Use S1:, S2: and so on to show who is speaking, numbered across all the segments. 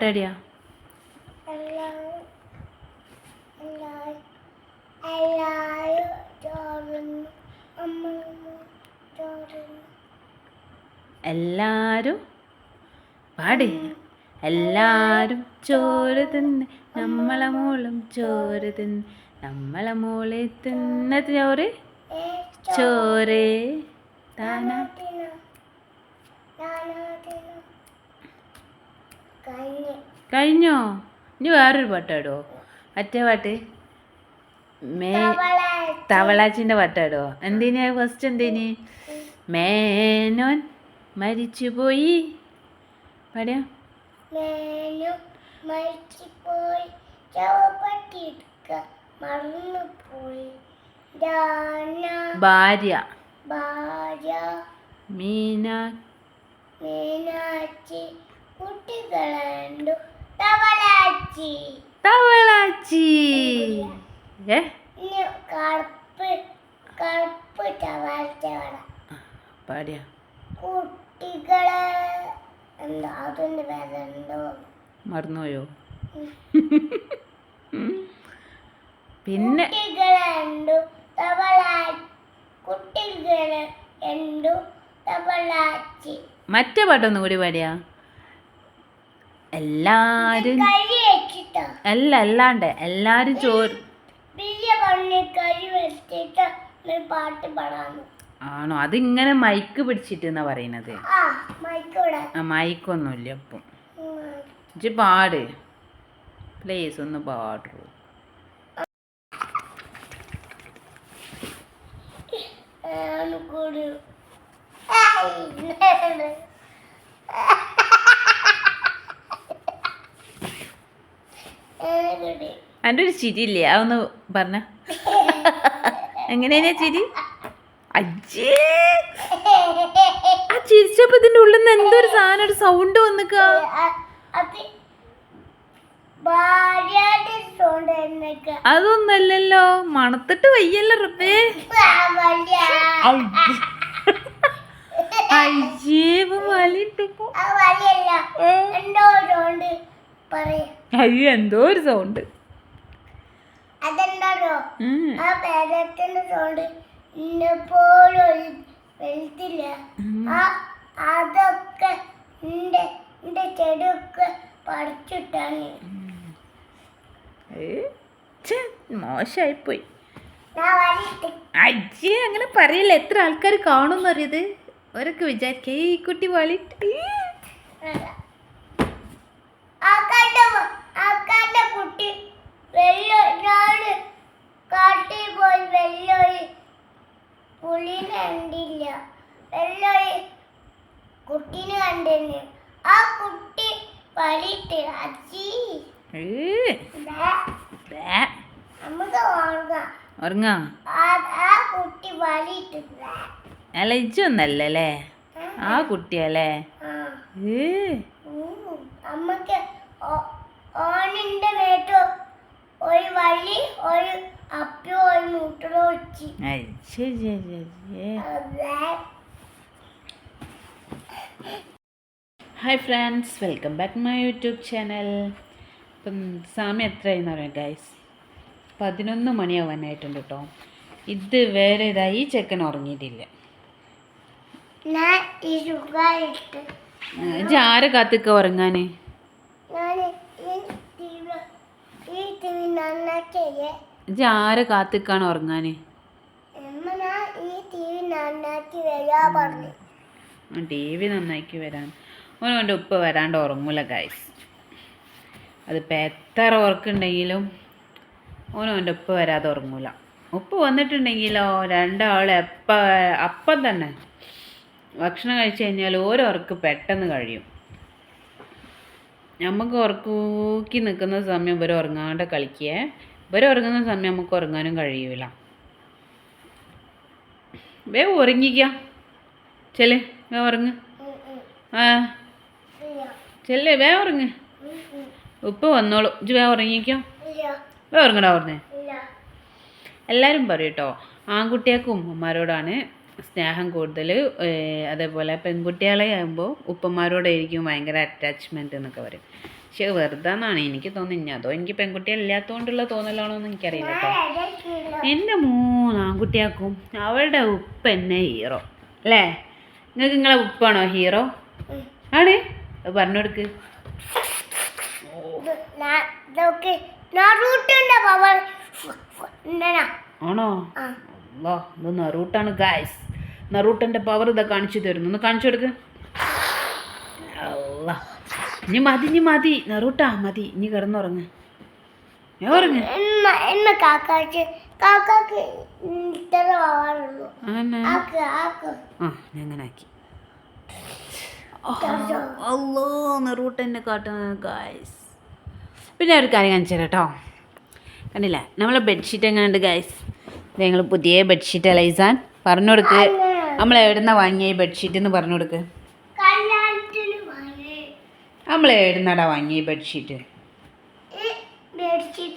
S1: പാട്ടാടിയാ എല്ലാരും പാടി. എല്ലാരും ചോറ് തിന്ന് നമ്മളെ മോളും ചോറ് തിന്ന് നമ്മളെ മോളെ തിന്ന. ചോറ്? ചോറ്. താന.
S2: കഴിഞ്ഞ്.
S1: ഇനി വേറൊരു പാട്ടാടോ മറ്റേ പാട്ട്? മേ
S2: തവളാച്ചിന്റെ
S1: തവളാച്ചിന്റെ പാട്ടാടോ എന്തിനാ? ഫസ്റ്റ് എന്തിന്? മേനോൻ മരിച്ചുപോയി. പാടിയോ?
S2: മരിച്ചുപോയി. മറന്നുപോയി.
S1: ഭാര്യ.
S2: ഭാര്യ.
S1: മീനാ.
S2: മീനാച്ചി. കുട്ടികളുണ്ടു തവളാച്ചി.
S1: തവളാച്ചി. ഏ?
S2: കറുപ്പ് കറുപ്പ്
S1: പാടിയ.
S2: കുട്ടികളെ എന്താ അതിന്റെ പേരെന്തോ
S1: മറന്നുപോയോ? പിന്നെ
S2: കുട്ടികളുണ്ടു തവള തവളാച്ചി.
S1: മറ്റേ പാട്ടൊന്നും കൂടി പാടിയാ. എല്ലാരും അല്ല അല്ലാണ്ട് എല്ലാരും ചോറ് ആണോ? അതിങ്ങനെ മൈക്ക് പിടിച്ചിട്ട് എന്നാ പറയുന്നത് മൈക്കൊന്നുമില്ല അപ്പം ഇജ്ജ് പാട്. പ്ലീസ് ഒന്ന് പാടൂ.
S2: കൂടി.
S1: എന്റെ ഒരു ചിരി ഇല്ലേ അതൊന്ന് പറഞ്ഞ. എങ്ങനെയാ ചിരി? അജ്ജേ ആ ചിരിച്ചപ്പോ ഇതിന്റെ ഉള്ളിൽ നിന്ന് എന്തോ ഒരു സാധനം ഒരു സൗണ്ട് വന്നിക്ക? അതൊന്നല്ലല്ലോ മണത്തിട്ട് വയ്യല്ലോ റബ്ബേ. അയ്യോ
S2: എന്തോ
S1: ഒരു സൗണ്ട്
S2: അതെന്താണോ? ആ പേരത്തിന്റെ സൗണ്ട് ഇന്നെപ്പോലും വെളുത്തില്ല. ആ അതൊക്കെ എന്റെ എന്റെ ചെടിയൊക്കെ പറിച്ചിട്ടാണ്.
S1: മോശമായിപ്പോയി അജ്ജേ അങ്ങനെ പറയില്ല? എത്ര ആൾക്കാർ കാണുമെന്ന് അറിയത് അവരൊക്കെ വിചാരിക്കേ ഈ കുട്ടി വലിട്ട് ഉറങ്ങാ? അല്ല ഇജ്ജൊന്നല്ലേ ആ. കുട്ടിയല്ലേ.
S2: അമ്മയ്ക്ക് ഓണിന്റെ മേത്ത് ഒരു ഒരു അപ്പി ഒരു വെച്ച്.
S1: Hi friends welcome back my YouTube channel ഇപ്പം സാമി എത്രയായിരുന്നു പറയാം ഗൈസ് പതിനൊന്ന് മണിയാവാനായിട്ടുണ്ട് കേട്ടോ ഇത് വേറെ ഇതായി ചെക്കൻ ഉറങ്ങിയിട്ടില്ല. ഇജ്ജ് ആരെ കാത്തിക്ക
S2: ഉറങ്ങാന്?
S1: ഇജ്ജ് ആരെ കാത്തിക്കാണ്
S2: ഉറങ്ങാന്?
S1: ടി വി നന്നാക്കി വരാൻ. ഓൻ അവന്റെ ഉപ്പ വരാണ്ട് ഉറങ്ങൂല ഗൈസ് അതിപ്പോൾ എത്ര ഉറക്കുണ്ടെങ്കിലും ഓനും അവന്റെ ഉപ്പ വരാതെ ഉറങ്ങൂല. ഉപ്പ് വന്നിട്ടുണ്ടെങ്കിലോ രണ്ടാൾ എപ്പം അപ്പം തന്നെ. ഭക്ഷണം കഴിച്ച് കഴിഞ്ഞാൽ ഓരോ ഉറക്ക് പെട്ടെന്ന് കഴിയും. നമുക്ക് ഉറക്കൂക്കി നിൽക്കുന്ന സമയം ഇവർ ഉറങ്ങാണ്ട് കളിക്കേ. ഇവർ ഉറങ്ങുന്ന സമയം നമുക്ക് ഉറങ്ങാനും കഴിയൂല. വേ ഉറങ്ങിക്ക. ചെല്ലേ വേ ഉറങ്ങ്. ആ ചെല്ലേ വേ ഉറങ്ങ്. ഉപ്പ് വന്നോളൂ. ഇജ്ജ് വേ ഉറങ്ങിക്കോ. ഉറങ്ങടാ പറഞ്ഞേ? എല്ലാവരും പറയും കേട്ടോ ആൺകുട്ടികൾക്ക് ഉമ്മമാരോടാണ് സ്നേഹം കൂടുതൽ അതേപോലെ പെൺകുട്ടികളെ ആകുമ്പോൾ ഉപ്പന്മാരോടായിരിക്കും ഭയങ്കര അറ്റാച്ച്മെന്റ് എന്നൊക്കെ പറയും. പക്ഷെ വെറുതെ എന്നാണ് എനിക്ക് തോന്നുന്നത് അതോ എനിക്ക് പെൺകുട്ടികളില്ലാത്തതുകൊണ്ടുള്ള തോന്നലാണോ എന്ന് എനിക്കറിയില്ല കേട്ടോ എന്റെ മൂന്ന് ആൺകുട്ടിയാക്കും അവളുടെ ഉപ്പ എന്നെ ഹീറോ അല്ലേ? നിങ്ങൾക്ക് നിങ്ങളെ ഉപ്പാണോ ഹീറോ ആണ്? പറഞ്ഞു കൊടുക്ക്. ആണോ? വാ ഇത് നറൂട്ടാണ് ഗായ്സ് നറൂട്ടന്റെ പവർ ഇതാ കാണിച്ചു തരുന്നു. ഒന്ന് കാണിച്ചു കൊടുക്ക്. അല്ലാ. ഇനി മതി ഇനി മതി. നറൂട്ട മതി. ഇനി കിടന്നുറങ്ങ്. ഞാൻ ഉറങ്ങ്.
S2: എന്ന എന്ന
S1: ആ ഞാൻ ആക്കി. അല്ലോ നെറൂട്ടന്റെ കാട്ടുന്ന ഗായ്സ് പിന്നെ ഒരു കാര്യം കാണിച്ചു തരാം കേട്ടോ. കണ്ടില്ല നമ്മളെ ബെഡ്ഷീറ്റ് എങ്ങനെയുണ്ട് ഗൈസ് ഞങ്ങൾ പുതിയ ബെഡ്ഷീറ്റ് അലൈസാൻ പറഞ്ഞു കൊടുക്ക്. നമ്മൾ എവിടുന്ന വാങ്ങിയ ഈ ബെഡ്ഷീറ്റ് എന്ന് പറഞ്ഞു കൊടുക്ക്. നമ്മൾ എവിടുന്നാടാ വാങ്ങിയ ബെഡ്ഷീറ്റ്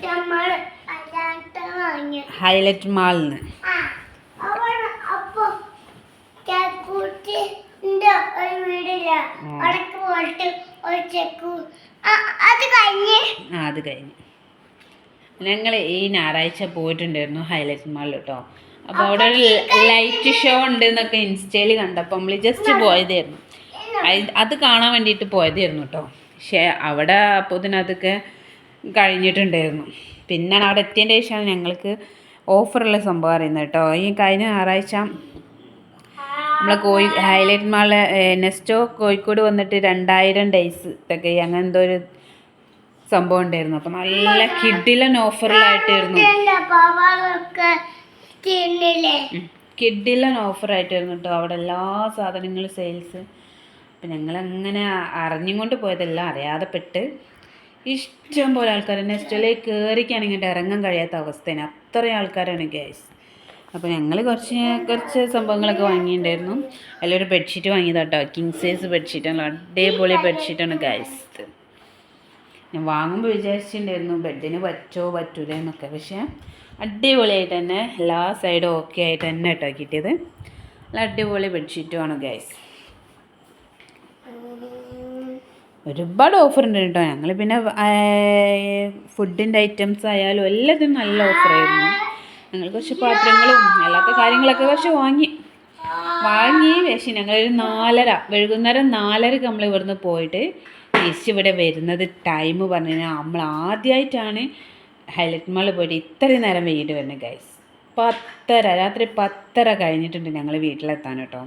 S2: നമ്മൾ
S1: ഹൈലൈറ്റ്
S2: ചക്കൂട്ടിന്റെ ഒരു വീടില്ല. അവിടെ പോയിട്ട് ഒരു ചെക്കു അത് കഴിഞ്ഞ്.
S1: ആ അത് കഴിഞ്ഞ്. ഞങ്ങൾ ഈ ഞായറാഴ്ച പോയിട്ടുണ്ടായിരുന്നു ഹൈലൈറ്റ് മാളിൽ കേട്ടോ. അപ്പോൾ അവിടെ ഒരു ലൈറ്റ് ഷോ ഉണ്ട് എന്നൊക്കെ ഇൻസ്റ്റയിൽ കണ്ടപ്പോൾ നമ്മൾ ജസ്റ്റ് പോയതായിരുന്നു. അത് കാണാൻ വേണ്ടിയിട്ട് പോയതായിരുന്നു കേട്ടോ. പക്ഷേ അവിടെ അപ്പോൾ ഇതിനകത്തൊക്കെ കഴിഞ്ഞിട്ടുണ്ടായിരുന്നു. പിന്നെ അവിടെ എത്തിയതിന്റെ ശേഷമാണ് ഞങ്ങൾക്ക് ഓഫറുള്ള സംഭവം അറിയുന്നത് കേട്ടോ. ഈ കഴിഞ്ഞ ഞായറാഴ്ച നമ്മളെ കോഴി ഹൈലൈറ്റ് മാളിലെ നെസ്റ്റോ കോഴിക്കോട് വന്നിട്ട് രണ്ടായിരം ഡേയ്സ് ഒക്കെ അങ്ങനെ എന്തോ ഒരു സംഭവം ഉണ്ടായിരുന്നു. അപ്പം നല്ല കിഡിലൻ ഓഫറിലായിട്ടായിരുന്നു കിഡിലൻ ഓഫറായിട്ടായിരുന്നു കേട്ടോ അവിടെ എല്ലാ സാധനങ്ങളും സെയിൽസ് അപ്പം ഞങ്ങളങ്ങനെ അറിഞ്ഞും കൊണ്ട് പോയതല്ല അറിയാതെ പെട്ട് ഇഷ്ടം പോലെ ആൾക്കാർ നെസ്റ്റോയിലേക്ക് കയറിക്കാണെങ്കിൽ ഇറങ്ങാൻ കഴിയാത്ത അവസ്ഥയാണ് അത്രയും ആൾക്കാരാണ് ഗ്യാസ് അപ്പോൾ ഞങ്ങൾ കുറച്ച് കുറച്ച് സംഭവങ്ങളൊക്കെ വാങ്ങിയിട്ടുണ്ടായിരുന്നു. അതിലൊരു ബെഡ്ഷീറ്റ് വാങ്ങിയതാട്ടോ. കിങ് സൈസ് ബെഡ്ഷീറ്റാണ് അടിപൊളി ബെഡ്ഷീറ്റാണ് ഗൈസ് ഞാൻ വാങ്ങുമ്പോൾ വിചാരിച്ചിട്ടുണ്ടായിരുന്നു ബെഡിന് പറ്റോ പറ്റൂല എന്നൊക്കെ. പക്ഷേ അടിപൊളിയായിട്ട് തന്നെ എല്ലാ സൈഡും ഓക്കെ ആയിട്ട് തന്നെ കേട്ടോ കിട്ടിയത്. നല്ല അടിപൊളി ബെഡ്ഷീറ്റുമാണ് ഗൈസ് ഒരുപാട് ഓഫർ ഉണ്ട് കേട്ടോ ഞങ്ങൾ പിന്നെ ഫുഡിന്റെ ഐറ്റംസ് ആയാലും എല്ലാത്തിനും നല്ല ഓഫറായിരുന്നു ഞങ്ങൾ കുറച്ച് പാത്രങ്ങളും അല്ലാത്ത കാര്യങ്ങളൊക്കെ കുറച്ച് വാങ്ങി. വാങ്ങി പക്ഷേ ഞങ്ങളൊരു നാലര വൈകുന്നേരം നാലരക്ക് നമ്മൾ ഇവിടുന്ന് പോയിട്ട് തിരിച്ച് ഇവിടെ വരുന്നത് ടൈം പറഞ്ഞു കഴിഞ്ഞാൽ നമ്മൾ ആദ്യമായിട്ടാണ് ഹൈലൈറ്റ് മാളിൽ പോയിട്ട് ഇത്രയും നേരം വൈകിട്ട് വരുന്നത് ഗൈസ് പത്തര രാത്രി പത്തര കഴിഞ്ഞിട്ടുണ്ട് ഞങ്ങൾ വീട്ടിലെത്താൻ കേട്ടോ.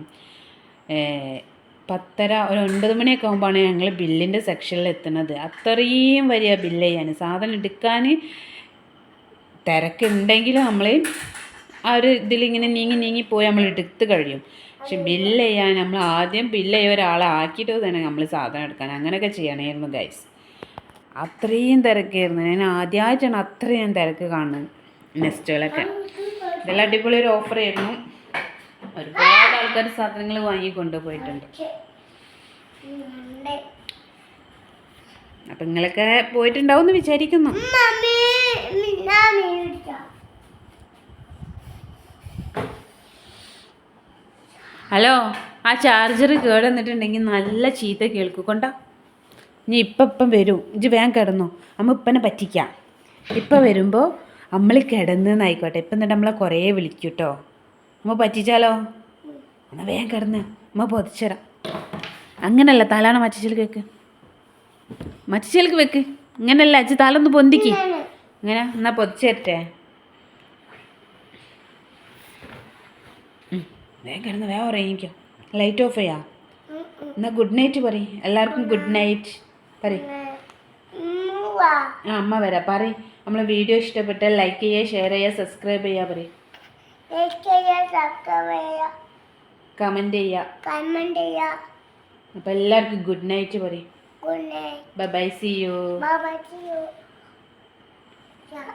S1: പത്തര ഒരു ഒൻപത് മണിയൊക്കെ ആകുമ്പോഴാണ് ഞങ്ങൾ ബില്ലിന്റെ സെക്ഷനിൽ എത്തുന്നത്. അത്രയും വലിയ ബില്ല് ചെയ്യാൻ സാധനം എടുക്കാൻ തിരക്കുണ്ടെങ്കിലും നമ്മൾ ആ ഒരു ഇതിലിങ്ങനെ നീങ്ങി നീങ്ങി പോയി നമ്മൾ എടുത്ത് കഴിയും. പക്ഷെ ബില്ല് ചെയ്യാൻ നമ്മൾ ആദ്യം ബില്ല് ചെയ്യുക ഒരാളെ ആക്കിയിട്ട് തന്നെ നമ്മൾ സാധനം എടുക്കാൻ അങ്ങനെയൊക്കെ ചെയ്യണമായിരുന്നു ഗൈസ് അത്രയും തിരക്കായിരുന്നു. ഞാൻ ആദ്യമായിട്ടാണ് അത്രയും ഞാൻ തിരക്ക് കാണുന്നത്. നെസ്റ്റുകളൊക്കെ ഇതെല്ലാം അടിപൊളി ഒരു ഓഫർ ആയിരുന്നു. ഒരുപാട് ആൾക്കാർ സാധനങ്ങൾ വാങ്ങി കൊണ്ടുപോയിട്ടുണ്ട് അപ്പം നിങ്ങളൊക്കെ പോയിട്ടുണ്ടാവും എന്ന് വിചാരിക്കുന്നു ഹലോ ആ ചാർജർ കേടന്നിട്ടുണ്ടെങ്കിൽ നല്ല ചീത്ത കേൾക്കൊണ്ട ഇനി ഇപ്പം ഇപ്പം വരും. ഇജ്ജ് വേഗം കിടന്നോ. അമ്മ ഇപ്പനെ പറ്റിക്കാം. ഇപ്പം വരുമ്പോൾ നമ്മൾ കിടന്നെന്നായിക്കോട്ടെ. ഇപ്പം എന്നിട്ട് നമ്മളെ കുറേ വിളിക്കും കേട്ടോ അമ്മ പറ്റിച്ചാലോ? എന്നാൽ വേഗം കിടന്ന്. അമ്മ പൊതിച്ചരാം. അങ്ങനല്ല തലാണ് മച്ചിച്ചൽക്ക് വെക്ക് മച്ചിച്ചൽക്ക് വെക്ക്. ഇങ്ങനല്ല അച്ഛൻ തലൊന്ന് പൊന്തിക്ക്. ഇങ്ങനെ. എന്നാ പൊതിച്ചേരട്ടെ. വേഗം കിടന്ന് വേഗം ഉറങ്ങിക്കോ. ലൈറ്റ് ഓഫ് ചെയ്യാം. എന്നാ ഗുഡ് നൈറ്റ് പറയും. എല്ലാവർക്കും ഗുഡ് നൈറ്റ് പറയും. ആ അമ്മ വരാം. പറയും. നമ്മളെ വീഡിയോ ഇഷ്ടപ്പെട്ടാൽ ലൈക്ക് ചെയ്യുക ഷെയർ ചെയ്യുക സബ്സ്ക്രൈബ് ചെയ്യുക പറയും.
S2: കമന്റ് സബ്സ്ക്രൈബ് ചെയ്യാം
S1: കമന്റ് ചെയ്യുക.
S2: കമന്റ് ചെയ്യാം
S1: അപ്പോൾ എല്ലാവർക്കും ഗുഡ് നൈറ്റ് പറയും.
S2: Bye bye.
S1: See you. Bye bye.
S2: See you. Yeah.